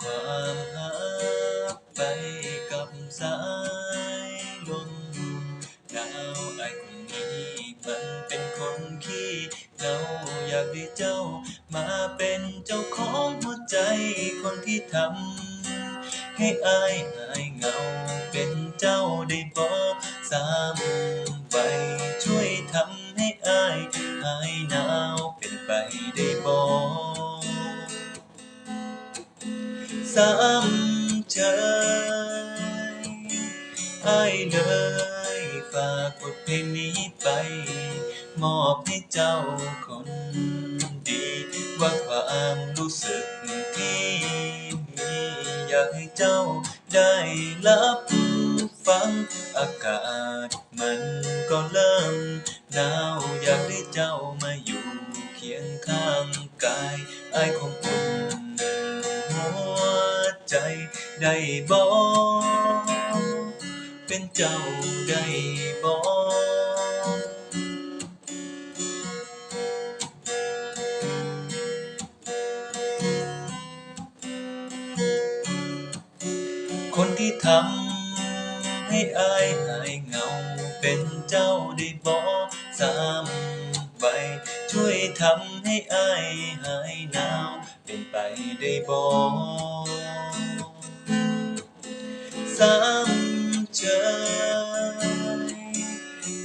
ความหักไปกับสายลมดาวไอคนนี้มันเป็นคนขี้เราอยากได้เจ้า มาเป็นเจ้าของหัวใจคนที่ทำให้อายหายเงาเป็นเจ้าได้บอกสามไปช่วยทำให้อายหายหนาวเป็นไปได้บอก สามเจยอายเลยฝากบทเพลงนี้ไป มอบให้เจ้าคนดี ว่าความรู้สึกที่มีอยากให้เจ้าได้รับฟังอากาศมันก็เริ่มหนาวอยากให้เจ้ามาอยู่เคียงข้างกายไอายของอุ่ ได้บอกเป็นเจ้าได้บอกคนที่ทำให้อายหายเหงา เป็นเจ้าได้บอสามใบช่วยทำให้อายหายหนาว เป็นไปได้บ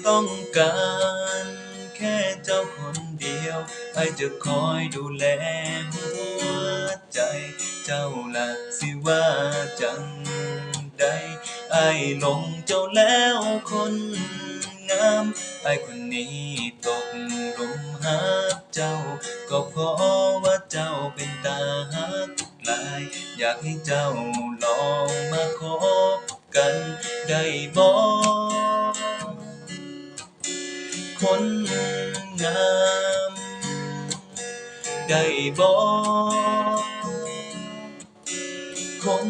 ต้องการแค่เจ้าคนเดียวไอจะคอยดูแลหัวใจ เจ้าละสิว่าจังใดไอหลงเจ้าแล้วคนงามไอคนนี้ตกหลุมหักเจ้า ก็เพราะว่าเจ้าเป็นตาหักลาย อยากให้เจ้าลองมาคบกันได้บอก คนงามได้บอกคน